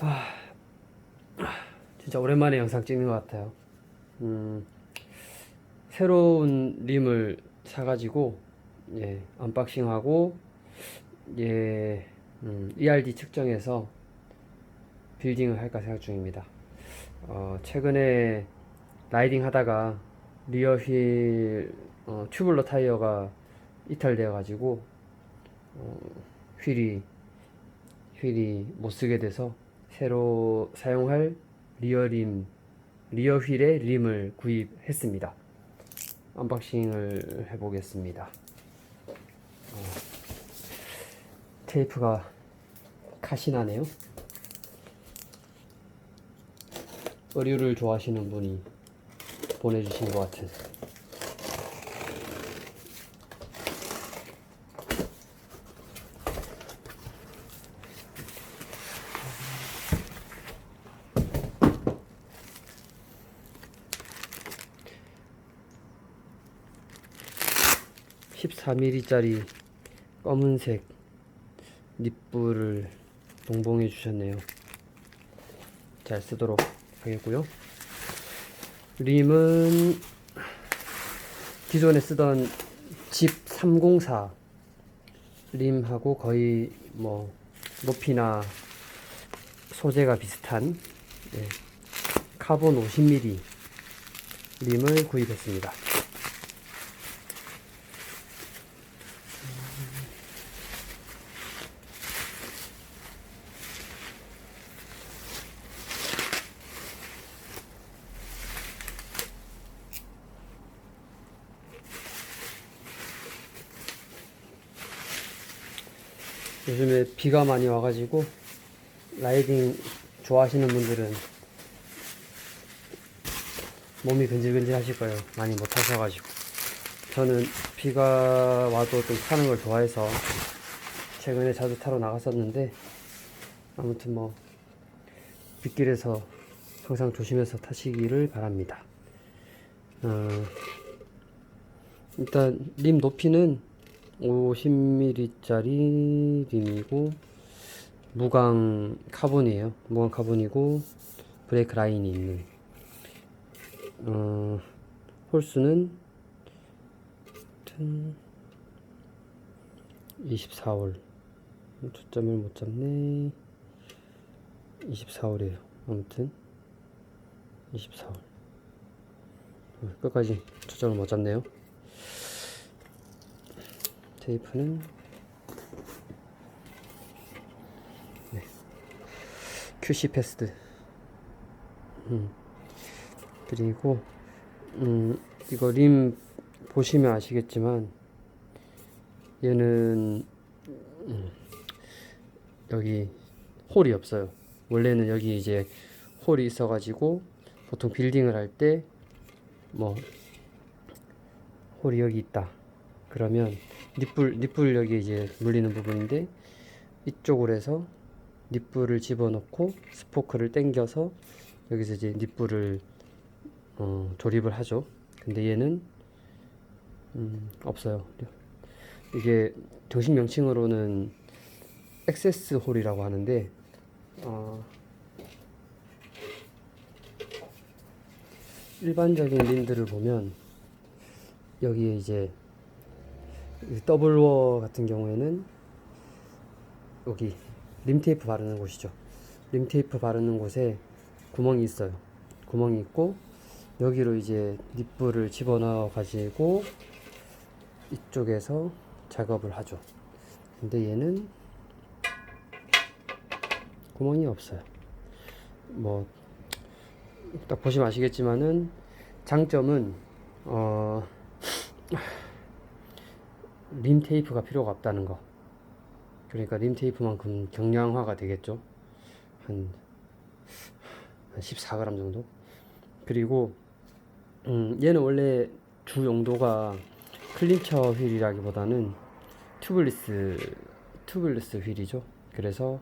아, 진짜 오랜만에 영상 찍는 것 같아요. 음, 새로운 림을 사가지고 예, 언박싱하고 예, 음, ERD 측정해서 빌딩을 할까 생각 중입니다. 어, 최근에 라이딩 하다가 리어 휠 어, 튜블러 타이어가 이탈되어 가지고 어, 휠이 휠이 못 쓰게 돼서 새로 사용할 리어림 리어 휠의 림을 구입했습니다. 언박싱을 해보겠습니다. 어, 테이프가 카시 나네요. 의류를 좋아하시는 분이 보내주신 것 같은. (14 m m 짜리) 검은색 립불을 동봉해 주셨네요 잘 쓰도록 하겠고요 림은 기존에 쓰던 집 304 림하고 거의 뭐 높이나 소재가 비슷한 예, 카본 50mm 림을 구입했습니다. 요즘에 비가 많이 와가지고 라이딩 좋아하시는 분들은 몸이 근질근질 하실 거예요. 많이 못 하셔가지고. 저는 비가 와도 좀 타는 걸 좋아해서 최근에 자주 타러 나갔었는데 아무튼 뭐 빗길에서 항상 조심해서 타시기를 바랍니다. 어, 일단 림 높이는 50mm짜리 림이고 무광 카본이에요. 무광 카본이고 브레이크 라인이 있는. 어, 홀수는 24홀. 초점을 못 잡네. 24홀이에요. 아무튼 24홀. 끝까지 초점을 못 잡네요 테이프는 네. QC 패스드 음. 그리고 음, 이거 림 보시면 아시겠지만 얘는 음, 여기 홀이 없어요. 원래는 여기 이제 홀이 있어 가지고 보통 빌딩을 할 때 뭐 홀이 여기 있다. 그러면 닛불 닛불 여기 이제 물리는 부분인데 이쪽으로 해서 닛불을 집어넣고 스포크를 당겨서 여기서 이제 닛불을 어, 조립을 하죠. 근데 얘는 음, 없어요. 이게 정식 명칭으로는 액세스 홀이라고 하는데 어, 일반적인 림들을 보면 여기에 이제 이 더블워 같은 경우에는 여기 림 테이프 바르는 곳이죠. 림 테이프 바르는 곳에 구멍이 있어요. 구멍이 있고 여기로 이제 립불을 집어넣어 가지고 이쪽에서 작업을 하죠. 근데 얘는 구멍이 없어요. 뭐 딱 보시면 아시겠지만은 장점은 어, 림 테이프가 필요가 없다는 거. 그러니까 림 테이프만큼 경량화가 되겠죠. 한, 한 14g 정도. 그리고 음, 얘는 원래 주 용도가 클린처 휠이라기보다는 튜블리스 튜블리스 휠이죠. 그래서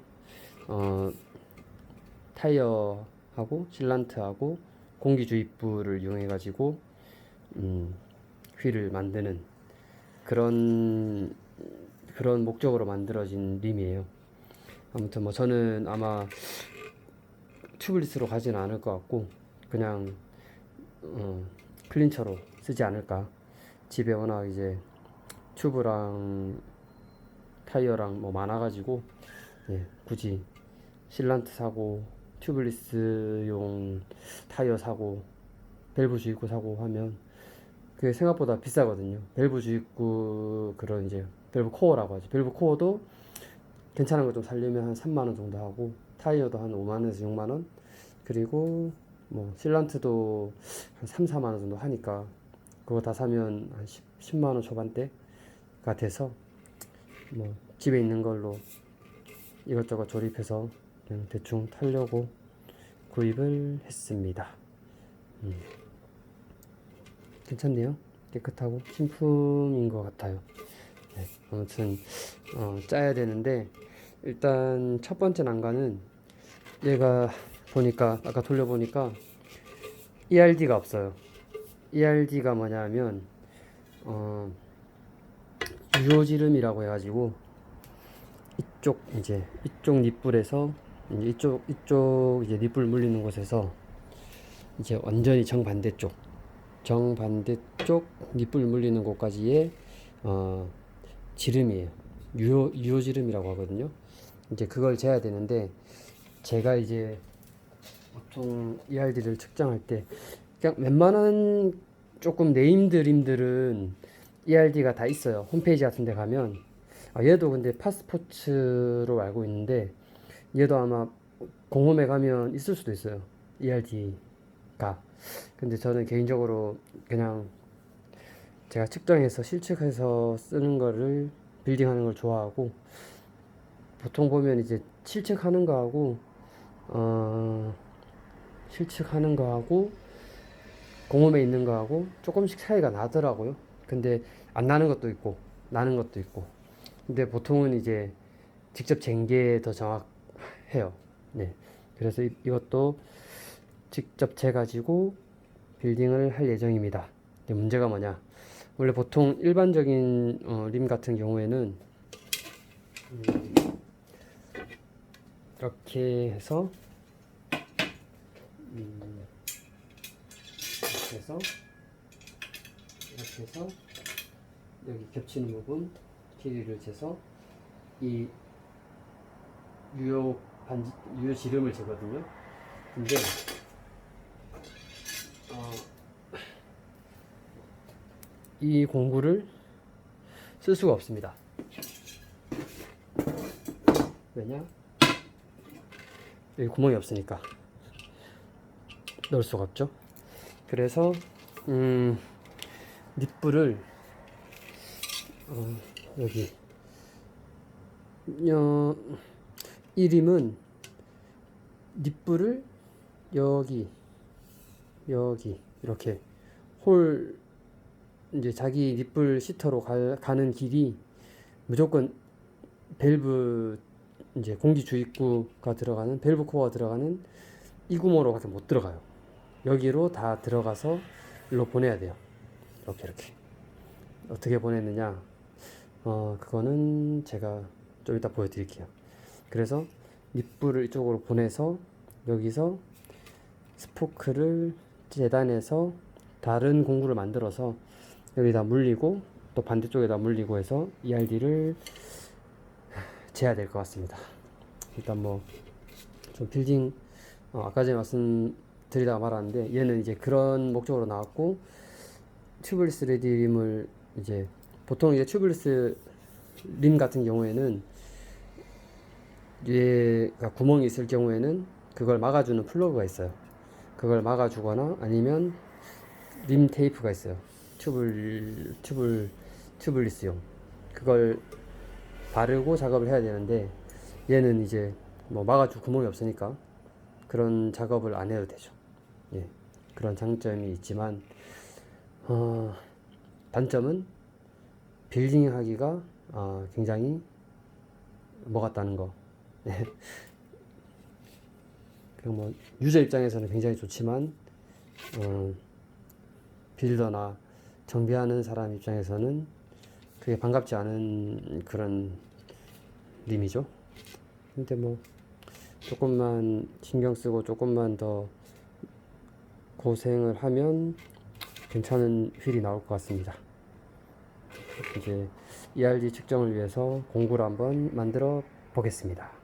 어, 타이어하고 실란트하고 공기 주입부를 이용해 가지고 음, 휠을 만드는 그런 그런 목적으로 만들어진 림이에요. 아무튼 뭐 저는 아마 튜블리스로 가지는 않을 것 같고 그냥 어, 클린처로 쓰지 않을까. 집에 워낙 이제 튜브랑 타이어랑 뭐 많아가지고 예, 굳이 실란트 사고 튜블리스용 타이어 사고 밸브 주입구 사고 하면 그게 생각보다 비싸거든요. 밸브 주입구 그런 이제 밸브 코어라고 하죠. 밸브 코어도 괜찮은 거 좀 살려면 한 3만 원 정도 하고 타이어도 한 5만 원에서 6만 원 그리고 뭐 실란트도 한 3, 4만 원 정도 하니까 그거 다 사면 한 10, 10만 원 초반대가 돼서 뭐 집에 있는 걸로 이것저것 조립해서 그냥 대충 타려고 구입을 했습니다. 음. 괜찮네요. 깨끗하고 신품인 것 같아요. 네, 아무튼 어, 짜야 되는데 일단 첫 번째 난관은 얘가 보니까 아까 돌려보니까 ERD가 없어요. ERD가 뭐냐면 어, 유효지름이라고 해가지고 이쪽 이제 이쪽 닛불에서 이제 이쪽 이쪽 이제 닛불 물리는 곳에서 이제 완전히 정반대쪽 정반대쪽 닛불 물리는 곳까지의 어, 지름이에요. 유효 유효 지름이라고 하거든요. 이제 그걸 재야 되는데 제가 이제 보통 ERD를 측정할 때 그냥 웬만한 조금 네임드림들은 ERD가 다 있어요. 홈페이지 같은 데 가면 아, 얘도 근데 파스포츠로 알고 있는데 얘도 아마 공홈에 가면 있을 수도 있어요. ERD 가. 근데 저는 개인적으로 그냥 제가 측정해서 실측해서 쓰는 거를 빌딩하는 걸 좋아하고 보통 보면 이제 실측하는 거하고 어 실측하는 거하고 공홈에 있는 거하고 조금씩 차이가 나더라고요. 근데 안 나는 것도 있고 나는 것도 있고. 근데 보통은 이제 직접 잰게더 정확해요. 네. 그래서 이, 이것도 직접 재 가지고 빌딩을 할 예정입니다. 문제가 뭐냐? 원래 보통 일반적인 어, 림 같은 경우에는 음, 이렇게 해서 음, 이렇게 해서 이렇게 해서 여기 겹치는 부분 길이를 재서 이 유효 반지 유효 지름을 재거든요. 근데 이 공구를 쓸 수가 없습니다. 왜냐? 여기 구멍이 없으니까 넣을 수가 없죠. 그래서 음, 닛불을 어, 여기 어, 이림은 닛불을 여기 여기 이렇게 홀 이제 자기 닛불 시터로 가, 가는 길이 무조건 밸브 이제 공기 주입구가 들어가는 밸브 코어가 들어가는 이 구멍으로밖에 못 들어가요. 여기로 다 들어가서 일로 보내야 돼요. 이렇게 이렇게 어떻게 보냈느냐? 어 그거는 제가 좀 이따 보여드릴게요. 그래서 닛불을 이쪽으로 보내서 여기서 스포크를 재단해서 다른 공구를 만들어서 여기다 물리고 또 반대쪽에다 물리고 해서 ERD를 재야 될 것 같습니다. 일단 뭐 좀 빌딩 어, 아까 전에 말씀드리다가 말았는데 얘는 이제 그런 목적으로 나왔고 튜블리스 레디림을 이제 보통 이제 튜블리스 림 같은 경우에는 얘가 구멍이 있을 경우에는 그걸 막아주는 플러그가 있어요. 그걸 막아주거나 아니면 림 테이프가 있어요. 튜블 튜블 튜블리스용 그걸 바르고 작업을 해야 되는데 얘는 이제 뭐 막아줄 구멍이 없으니까 그런 작업을 안 해도 되죠. 예, 그런 장점이 있지만 어, 단점은 빌딩 하기가 어, 굉장히 뭐 같다는 거. 예. 그리고 뭐 유저 입장에서는 굉장히 좋지만 어, 빌더나 정비하는 사람 입장에서는 그게 반갑지 않은 그런 림이죠. 근데 뭐 조금만 신경 쓰고 조금만 더 고생을 하면 괜찮은 휠이 나올 것 같습니다. 이제 ERG 측정을 위해서 공구를 한번 만들어 보겠습니다.